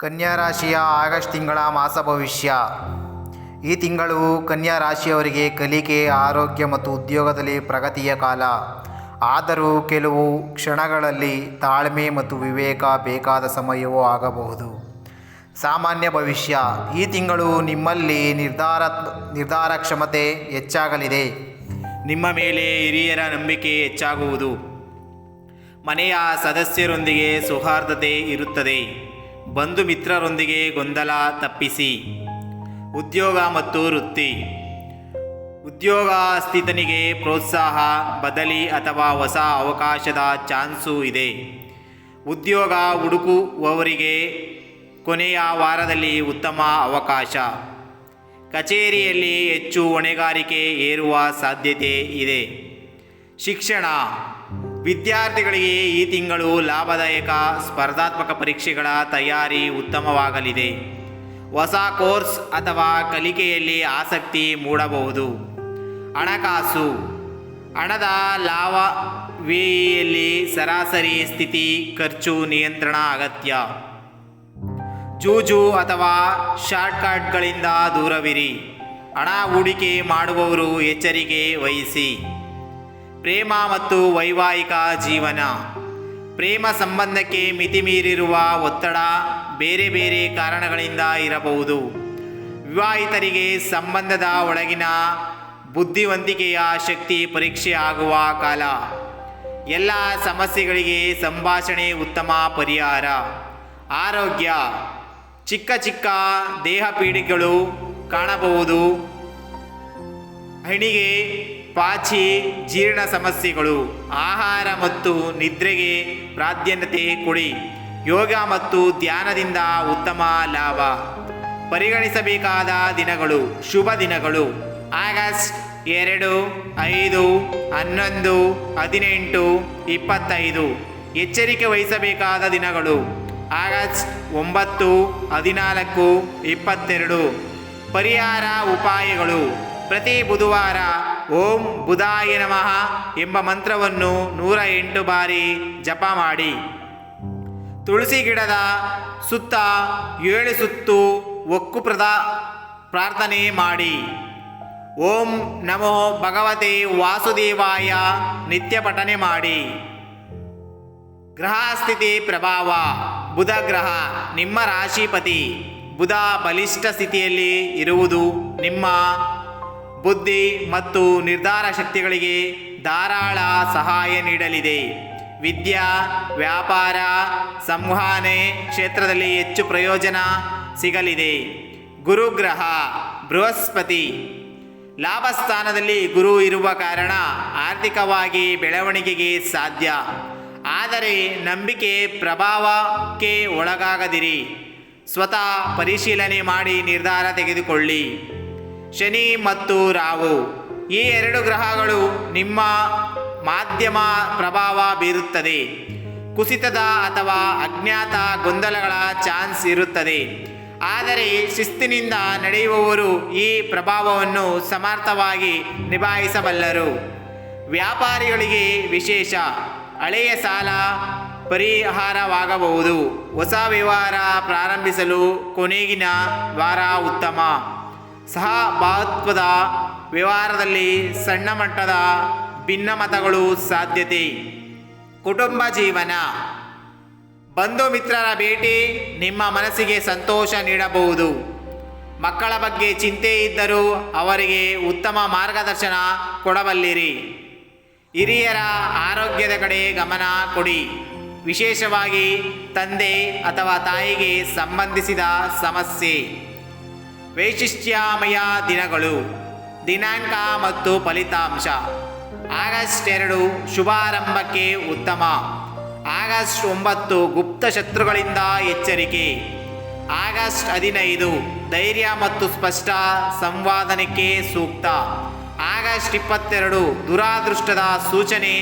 ಕನ್ಯಾ ರಾಶಿಯ ಆಗಸ್ಟ್ ತಿಂಗಳ ಮಾಸ ಭವಿಷ್ಯ. ಈ ತಿಂಗಳು ಕನ್ಯಾ ರಾಶಿಯವರಿಗೆ ಕಲಿಕೆ, ಆರೋಗ್ಯ ಮತ್ತು ಉದ್ಯೋಗದಲ್ಲಿ ಪ್ರಗತಿಯ ಕಾಲ. ಆದರೂ ಕೆಲವು ಕ್ಷಣಗಳಲ್ಲಿ ತಾಳ್ಮೆ ಮತ್ತು ವಿವೇಕ ಬೇಕಾದ ಸಮಯವೂ ಆಗಬಹುದು. ಸಾಮಾನ್ಯ ಭವಿಷ್ಯ. ಈ ತಿಂಗಳು ನಿಮ್ಮಲ್ಲಿ ನಿರ್ಧಾರ ನಿರ್ಧಾರ ಕ್ಷಮತೆ ಹೆಚ್ಚಾಗಲಿದೆ. ನಿಮ್ಮ ಮೇಲೆ ಹಿರಿಯರ ನಂಬಿಕೆ ಹೆಚ್ಚಾಗುವುದು. ಮನೆಯ ಸದಸ್ಯರೊಂದಿಗೆ ಸೌಹಾರ್ದತೆ ಇರುತ್ತದೆ. ಬಂಧು ಮಿತ್ರರೊಂದಿಗೆ ಗೊಂದಲ ತಪ್ಪಿಸಿ. ಉದ್ಯೋಗ ಮತ್ತು ವೃತ್ತಿ. ಉದ್ಯೋಗ ಸ್ಥಿತನಿಗೆ ಪ್ರೋತ್ಸಾಹ, ಬದಲಿ ಅಥವಾ ಹೊಸ ಅವಕಾಶದ ಚಾನ್ಸು ಇದೆ. ಉದ್ಯೋಗ ಹುಡುಕುವವರಿಗೆ ಕೊನೆಯ ವಾರದಲ್ಲಿ ಉತ್ತಮ ಅವಕಾಶ. ಕಚೇರಿಯಲ್ಲಿ ಹೆಚ್ಚು ಹೊಣೆಗಾರಿಕೆ ಏರುವ ಸಾಧ್ಯತೆ ಇದೆ. ಶಿಕ್ಷಣ. ವಿದ್ಯಾರ್ಥಿಗಳಿಗೆ ಈ ತಿಂಗಳು ಲಾಭದಾಯಕ ಸ್ಪರ್ಧಾತ್ಮಕ ಪರೀಕ್ಷೆಗಳ ತಯಾರಿ ಉತ್ತಮವಾಗಲಿದೆ. ಹೊಸ ಕೋರ್ಸ್ ಅಥವಾ ಕಲಿಕೆಯಲ್ಲಿ ಆಸಕ್ತಿ ಮೂಡಬಹುದು. ಹಣಕಾಸು. ಹಣದ ಲಾಭವೇಯಲ್ಲಿ ಸರಾಸರಿ ಸ್ಥಿತಿ ಖರ್ಚು ನಿಯಂತ್ರಣ ಅಗತ್ಯ. ಜೂಜು ಅಥವಾ ಶಾರ್ಟ್ಕಟ್ಗಳಿಂದ ದೂರವಿರಿ. ಹಣ ಹೂಡಿಕೆ ಮಾಡುವವರು ಎಚ್ಚರಿಕೆ ವಹಿಸಿ. ಪ್ರೇಮ ಮತ್ತು ವೈವಾಹಿಕ ಜೀವನ. ಪ್ರೇಮ ಸಂಬಂಧಕ್ಕೆ ಮಿತಿಮೀರಿರುವ ಒತ್ತಡ ಬೇರೆ ಬೇರೆ ಕಾರಣಗಳಿಂದ ಇರಬಹುದು. ವಿವಾಹಿತರಿಗೆ ಸಂಬಂಧದ ಒಳಗಿನ ಬುದ್ಧಿವಂತಿಕೆಯ ಶಕ್ತಿ ಪರೀಕ್ಷೆ ಆಗುವ ಕಾಲ. ಎಲ್ಲ ಸಮಸ್ಯೆಗಳಿಗೆ ಸಂಭಾಷಣೆ ಉತ್ತಮ ಪರಿಹಾರ. ಆರೋಗ್ಯ. ಚಿಕ್ಕ ಚಿಕ್ಕ ದೇಹ ಪೀಡಿಗಳು ಕಾಣಬಹುದು. ಹಣಿಗೆ ಪಾಚಿ ಜೀರ್ಣ ಸಮಸ್ಯೆಗಳು, ಆಹಾರ ಮತ್ತು ನಿದ್ರೆಗೆ ಪ್ರಾಧಾನ್ಯತೆ ಕೊಡಿ. ಯೋಗ ಮತ್ತು ಧ್ಯಾನದಿಂದ ಉತ್ತಮ ಲಾಭ. ಪರಿಗಣಿಸಬೇಕಾದ ದಿನಗಳು, ಶುಭ ದಿನಗಳು. ಆಗಸ್ಟ್ ಎರಡು, ಐದು, ಹನ್ನೊಂದು, ಹದಿನೆಂಟು, ಇಪ್ಪತ್ತೈದು. ಎಚ್ಚರಿಕೆ ವಹಿಸಬೇಕಾದ ದಿನಗಳು. ಆಗಸ್ಟ್ ಒಂಬತ್ತು, ಹದಿನಾಲ್ಕು, ಇಪ್ಪತ್ತೆರಡು. ಪರಿಹಾರ ಉಪಾಯಗಳು. ಪ್ರತಿ ಬುಧವಾರ ಓಂ ಬುಧಾಯ ನಮಃ ಎಂಬ ಮಂತ್ರವನ್ನು ನೂರ ಎಂಟು ಬಾರಿ ಜಪ ಮಾಡಿ. ತುಳಸಿ ಗಿಡದ ಸುತ್ತ ಏಳು ಸುತ್ತು ಒಕ್ಕು ಪ್ರದ ಪ್ರಾರ್ಥನೆ ಮಾಡಿ. ಓಂ ನಮೋ ಭಗವತೆ ವಾಸುದೇವಾಯ ನಿತ್ಯ ಪಠನೆ ಮಾಡಿ. ಗ್ರಹಸ್ಥಿತಿ ಪ್ರಭಾವ ಬುಧ ಗ್ರಹ ನಿಮ್ಮ ರಾಶಿಪತಿ ಬುಧ ಬಲಿಷ್ಠ ಸ್ಥಿತಿಯಲ್ಲಿ ಇರುವುದು ನಿಮ್ಮ ಬುದ್ಧಿ ಮತ್ತು ನಿರ್ಧಾರ ಶಕ್ತಿಗಳಿಗೆ ಧಾರಾಳ ಸಹಾಯ ನೀಡಲಿದೆ. ವಿದ್ಯಾ, ವ್ಯಾಪಾರ, ಸಂವಹನೆ ಕ್ಷೇತ್ರದಲ್ಲಿ ಹೆಚ್ಚು ಪ್ರಯೋಜನ ಸಿಗಲಿದೆ. ಗುರುಗ್ರಹ, ಬೃಹಸ್ಪತಿ. ಲಾಭಸ್ಥಾನದಲ್ಲಿ ಗುರು ಇರುವ ಕಾರಣ ಆರ್ಥಿಕವಾಗಿ ಬೆಳವಣಿಗೆಗೆ ಸಾಧ್ಯ. ಆದರೆ ನಂಬಿಕೆ ಪ್ರಭಾವಕ್ಕೆ ಒಳಗಾಗದಿರಿ. ಸ್ವತಃ ಪರಿಶೀಲನೆ ಮಾಡಿ ನಿರ್ಧಾರ ತೆಗೆದುಕೊಳ್ಳಿ. ಶನಿ ಮತ್ತು ರಾಹು, ಈ ಎರಡು ಗ್ರಹಗಳು ನಿಮ್ಮ ಮಾಧ್ಯಮ ಪ್ರಭಾವ ಬೀರುತ್ತದೆ. ಕುಸಿತದ ಅಥವಾ ಅಜ್ಞಾತ ಗೊಂದಲಗಳ ಚಾನ್ಸ್ ಇರುತ್ತದೆ. ಆದರೆ ಶಿಸ್ತಿನಿಂದ ನಡೆಯುವವರು ಈ ಪ್ರಭಾವವನ್ನು ಸಮರ್ಥವಾಗಿ ನಿಭಾಯಿಸಬಲ್ಲರು. ವ್ಯಾಪಾರಿಗಳಿಗೆ ವಿಶೇಷ, ಹಳೆಯ ಸಾಲ ಪರಿಹಾರವಾಗಬಹುದು. ಹೊಸ ವ್ಯವಹಾರ ಪ್ರಾರಂಭಿಸಲು ಕೊನೆಗಿನ ವಾರ ಉತ್ತಮ. ಸಹಭಾತ್ವದ ವ್ಯವಹಾರದಲ್ಲಿ ಸಣ್ಣ ಮಟ್ಟದ ಭಿನ್ನಮತಗಳು ಸಾಧ್ಯತೆ. ಕುಟುಂಬ ಜೀವನ. ಬಂಧು ಮಿತ್ರರ ಭೇಟಿ ನಿಮ್ಮ ಮನಸ್ಸಿಗೆ ಸಂತೋಷ ನೀಡಬಹುದು. ಮಕ್ಕಳ ಬಗ್ಗೆ ಚಿಂತೆ ಇದ್ದರೂ ಅವರಿಗೆ ಉತ್ತಮ ಮಾರ್ಗದರ್ಶನ ಕೊಡಬಲ್ಲಿರಿ. ಹಿರಿಯರ ಆರೋಗ್ಯದ ಕಡೆ ಗಮನ ಕೊಡಿ. ವಿಶೇಷವಾಗಿ ತಂದೆ ಅಥವಾ ತಾಯಿಗೆ ಸಂಬಂಧಿಸಿದ ಸಮಸ್ಯೆ. ವೈಶಿಷ್ಟ್ಯಮಯ ದಿನಗಳು. ದಿನಾಂಕ ಮತ್ತು ಫಲಿತಾಂಶ. ಆಗಸ್ಟ್ ಎರಡು ಶುಭಾರಂಭಕ್ಕೆ ಉತ್ತಮ. ಆಗಸ್ಟ್ ಒಂಬತ್ತು ಗುಪ್ತ ಶತ್ರುಗಳಿಂದ ಎಚ್ಚರಿಕೆ. ಆಗಸ್ಟ್ ಹದಿನೈದು ಧೈರ್ಯ ಮತ್ತು ಸ್ಪಷ್ಟ ಸಂವಾದನಕ್ಕೆ ಸೂಕ್ತ. ಆಗಸ್ಟ್ ಇಪ್ಪತ್ತೆರಡು ದುರಾದೃಷ್ಟದ ಸೂಚನೆ,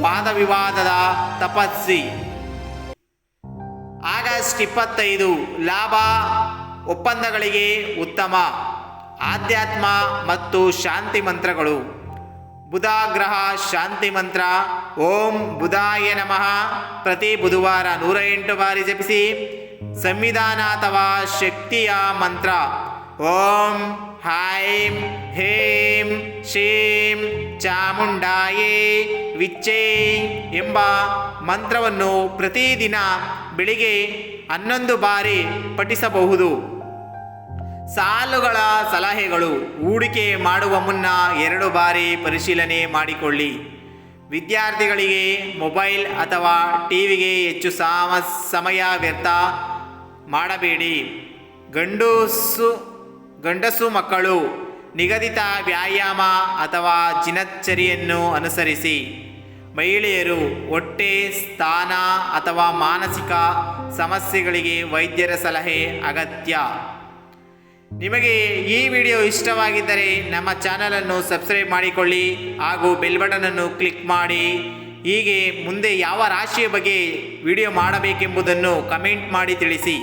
ವಾದವಿವಾದದ ತಪಸ್ಸಿ. ಆಗಸ್ಟ್ ಇಪ್ಪತ್ತೈದು ಲಾಭ ಒಪ್ಪಂದಗಳಿಗೆ ಉತ್ತಮ ಆಧ್ಯಾತ್ಮ ಮತ್ತು ಶಾಂತಿ ಮಂತ್ರಗಳು. ಬುಧ ಗ್ರಹ ಶಾಂತಿ ಮಂತ್ರ. ಓಂ ಬುಧಾಯ ನಮಃ. ಪ್ರತಿ ಬುಧವಾರ ನೂರ ಎಂಟು ಬಾರಿ ಜಪಿಸಿ. ಸಂವಿಧಾನ ಅಥವಾ ಶಕ್ತಿಯ ಮಂತ್ರ. ಓಂ ಹೈಂ ಹೇಂ ಶೇಂ ಚಾಮುಂಡಾಯೇ ವಿಚ್ಚೇ ಎಂಬ ಮಂತ್ರವನ್ನು ಪ್ರತಿದಿನ ಬೆಳಿಗ್ಗೆ ಹನ್ನೊಂದು ಬಾರಿ ಪಠಿಸಬಹುದು. ಸಾಲುಗಳ ಸಲಹೆಗಳು ಹೂಡಿಕೆ ಮಾಡುವ ಮುನ್ನ ಎರಡು ಬಾರಿ ಪರಿಶೀಲನೆ ಮಾಡಿಕೊಳ್ಳಿ. ವಿದ್ಯಾರ್ಥಿಗಳಿಗೆ ಮೊಬೈಲ್ ಅಥವಾ ಟಿವಿಗೆ ಹೆಚ್ಚು ಸಾಮ, ಸಮಯ ವ್ಯರ್ಥ ಮಾಡಬೇಡಿ. ಗಂಡಸು ಗಂಡಸು ಮಕ್ಕಳು ನಿಗದಿತ ವ್ಯಾಯಾಮ ಅಥವಾ ದಿನಚರಿಯನ್ನು ಅನುಸರಿಸಿ. ಮಹಿಳೆಯರು ಹೊಟ್ಟೆ, ಸ್ಥಾನ ಅಥವಾ ಮಾನಸಿಕ ಸಮಸ್ಯೆಗಳಿಗೆ ವೈದ್ಯರ ಸಲಹೆ ಅಗತ್ಯ. ನಿಮಗೆ ಈ ವಿಡಿಯೋ ಇಷ್ಟವಾಗಿದ್ದರೆ ನಮ್ಮ ಚಾನಲನ್ನು ಸಬ್ಸ್ಕ್ರೈಬ್ ಮಾಡಿಕೊಳ್ಳಿ ಹಾಗೂ ಬೆಲ್ ಬಟನನ್ನು ಕ್ಲಿಕ್ ಮಾಡಿ. ಹೀಗೆ ಮುಂದೆ ಯಾವ ರಾಶಿಯ ಬಗ್ಗೆ ವಿಡಿಯೋ ಮಾಡಬೇಕೆಂಬುದನ್ನು ಕಮೆಂಟ್ ಮಾಡಿ ತಿಳಿಸಿ.